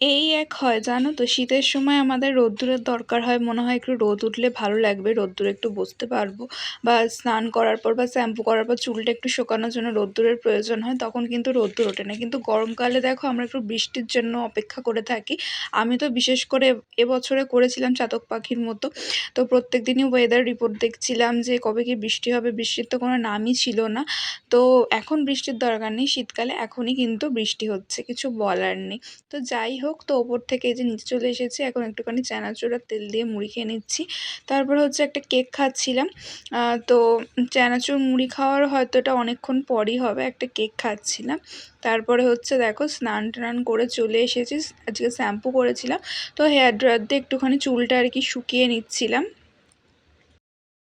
এই এক হয়, জানো তো? শীতের সময় আমাদের রোদ্দুরের দরকার হয়। মনে হয় একটু রোদ উঠলে ভালো লাগবে। রোদ্দুরে একটু বসতে পারব। বা স্নান করার পর বা শ্যাম্পু করার পর চুলটা একটু শোকানোর জন্য রোদ্দুরের প্রয়োজন হয়, তখন কিন্তু রোদ্দুর ওঠে না। কিন্তু গরমকালে দেখো, আমরা একটু বৃষ্টির জন্য অপেক্ষা করে থাকি। আমি তো বিশেষ করে এবছরে করেছিলাম চাতক পাখির মতো। তো প্রত্যেক দিনই ওয়েদার রিপোর্ট দেখছিলাম যে কবে কি বৃষ্টি হবে। বৃষ্টির তো কোনো নামই ছিল না। তো এখন বৃষ্টির দরকার নেই। শীতকালে এখনই কিন্তু বৃষ্টি হচ্ছে। কিছু বলার নেই। তো যাই হোক হোক, তো ওপর থেকে এই যে নিচে চলে এসেছি, এখন একটুখানি চানাচুর তেল দিয়ে মুড়ি খেয়ে নিচ্ছি। তারপর হচ্ছে একটা কেক খাচ্ছিলাম। তো চানাচুর মুড়ি খাওয়ার হয়তো এটা অনেকক্ষণ পরই হবে, একটা কেক খাচ্ছিলাম। তারপরে হচ্ছে দেখো, স্নান টান করে চলে এসেছি, আজকে শ্যাম্পু করেছিলাম। তো হেয়ার ড্রায়ার দিয়ে একটুখানি চুলটা আর কি শুকিয়ে নিচ্ছিলাম।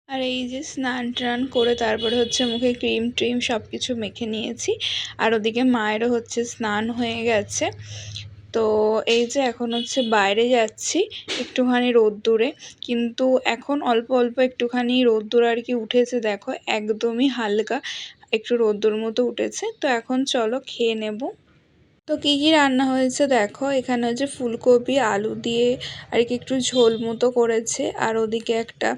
আর এই যে স্নান টান করে তারপরে হচ্ছে মুখে ক্রিম ট্রিম সব কিছু মেখে নিয়েছি। আর ওদিকে মায়েরও হচ্ছে স্নান হয়ে গেছে। তো এই যে এখন হচ্ছে বাইরে যাচ্ছি একটুখানি রোদ্দুরে, কিন্তু এখন অল্প অল্প একটুখানি রোদ্দুর আর কি উঠেছে দেখো, একদমই হালকা একটু রোদ্দুর মতো উঠেছে। তো এখন চলো খেয়ে নেব। তো কী কী রান্না হয়েছে দেখো, এখানে হচ্ছে ফুলকপি, আলু দিয়ে আর কি একটু ঝোল মতো করেছে, আর ওদিকে একটা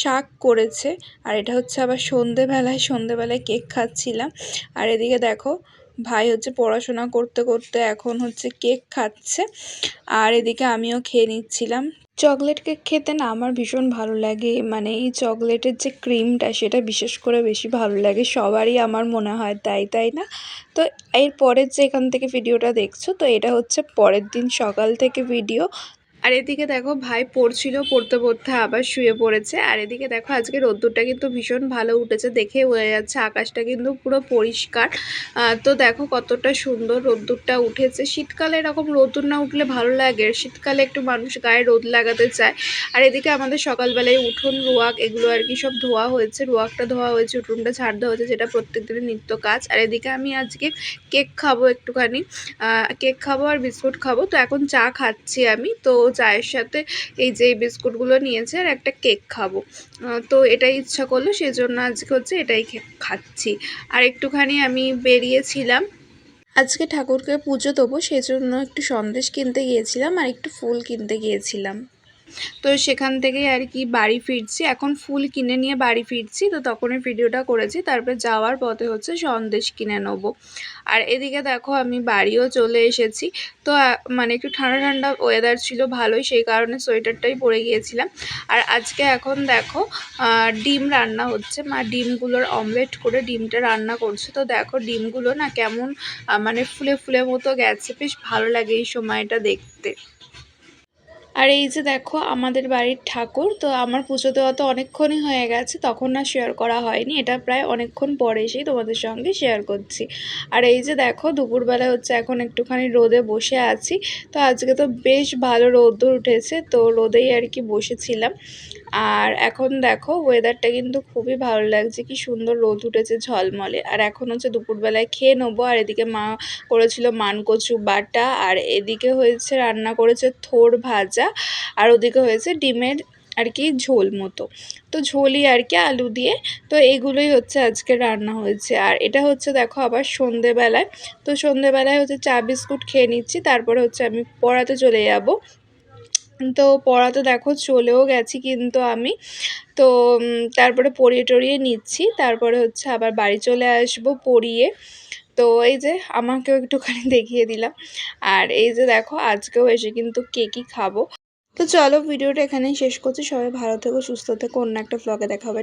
শাক করেছে, আর এটা হচ্ছে আবার সন্ধেবেলায় সন্ধেবেলায় কেক খাচ্ছিলাম। আর এদিকে দেখো ভাই হচ্ছে পড়াশোনা করতে করতে এখন হচ্ছে কেক খাচ্ছে। আর এদিকে আমিও খেয়ে নিচ্ছিলাম। চকলেট কেক খেতে না আমার ভীষণ ভালো লাগে। মানে এই চকলেটের যে ক্রিমটা সেটা বিশেষ করে বেশি ভালো লাগে। সবারই আমার মনে হয় তাই তাই না? তো এর পরের যে এখান থেকে ভিডিওটা দেখছ, তো এটা হচ্ছে পরের দিন সকাল থেকে ভিডিও। আর এদিকে দেখো ভাই পড়ছিল, পড়তে পড়তে আবার শুয়ে পড়েছে। আর এদিকে দেখো আজকে রোদ্দুরটা কিন্তু ভীষণ ভালো উঠেছে, দেখে বোঝা যাচ্ছে আকাশটা কিন্তু পুরো পরিষ্কার। তো দেখো কতটা সুন্দর রোদ্দুরটা উঠেছে। শীতকালে এরকম রোদ্দুর না উঠলে ভালো লাগে। শীতকালে একটু মানুষ গায়ে রোদ লাগাতে চায়। আর এদিকে আমাদের সকালবেলায় উঠোন, রোয়াক এগুলো আর কি সব ধোয়া হয়েছে। রোয়াকটা ধোয়া হয়েছে, উঠোনটা ছাড় দেওয়া হয়েছে, যেটা প্রত্যেক দিনের নিত্য কাজ। আর এদিকে আমি আজকে কেক খাব একটুখানি। কেক খাব আর বিস্কুট খাব। তো এখন চা খাচ্ছি আমি। তো চায়ের সাথে এই যে বিস্কুটগুলো নিয়েছে আর একটা কেক খাব। তো এটাই ইচ্ছা করল সেই জন্য আজকে হচ্ছে এটাই খাচ্ছি। আর একটুখানি আমি বেরিয়েছিলাম। আজকে ঠাকুরকে পুজো দেবো, সেজন্য একটু সন্দেশ কিনতে গিয়েছিলাম আর একটু ফুল কিনতে গিয়েছিলাম। তো সেখান থেকেই আর কি বাড়ি ফিরছি। এখন ফুল কিনে নিয়ে বাড়ি ফিরছি, তো তখনই ভিডিওটা করেছি। তারপর যাওয়ার পথে হচ্ছে সন্দেশ কিনে নেব। আর এদিকে দেখো আমি বাড়িও চলে এসেছি। তো মানে একটু ঠান্ডা ঠান্ডা ওয়েদার ছিল ভালোই, সেই কারণে সোয়েটারটাই পরে গিয়েছিলাম। আর আজকে এখন দেখো ডিম রান্না হচ্ছে। মা ডিমগুলোর অমলেট করে ডিমটা রান্না করছে। তো দেখো ডিমগুলো না কেমন মানে ফুলে ফুলে মতো গেছে। বেশ ভালো লাগে এই সময়টা দেখতে। আর এই যে দেখো আমাদের বাড়ির ঠাকুর, তো আমার পুজো দেওয়া তো অনেকক্ষণই হয়ে গেছে, তখন না শেয়ার করা হয়নি, এটা প্রায় অনেকক্ষণ পরে এসেই তোমাদের সঙ্গে শেয়ার করছি। আর এই যে দেখো দুপুরবেলা হচ্ছে এখন একটুখানি রোদে বসে আছি, তো আজকে তো বেশ ভালো রোদ উঠেছে, তো রোদেই আর কি বসেছিলাম। আর এখন দেখো ওয়েদারটা কিন্তু খুবই ভালো লাগছে, কি সুন্দর রোদ উঠেছে ঝলমলে। আর এখন হচ্ছে দুপুরবেলায় খেয়ে নেব, আর এদিকে মা করেছিল মানকচু বাটা, আর এদিকে হয়েছে রান্না করেছে থোর ভাজা আর ওদিকে হয়েছে ডিমের আর কি ঝোল মতো। তো ঝোলই আর কি আলু দিয়ে। তো এগুলোই হচ্ছে আজকে রান্না হয়েছে। আর এটা হচ্ছে দেখো আবার সন্ধেবেলায়। তো সন্ধেবেলায় হচ্ছে চা বিস্কুট খেয়ে নিচ্ছি। তারপরে হচ্ছে আমি পড়াতে চলে যাব। তো পড়াতে দেখো চলেও গেছি কিন্তু আমি। তো তারপরে পড়িয়ে টড়িয়ে নিচ্ছি। তারপরে হচ্ছে আবার বাড়ি চলে আসব পড়িয়ে। তো এই যে আমাকেও একটুখানি দেখিয়ে দিলাম। আর এই যে দেখো আজকেও এসে কিন্তু কেকই খাব। তো চলো, ভিডিওটা এখানেই শেষ করছি। সবাই ভালো থেকো, সুস্থ থেকো। অন্য একটা ব্লগে দেখা হবে।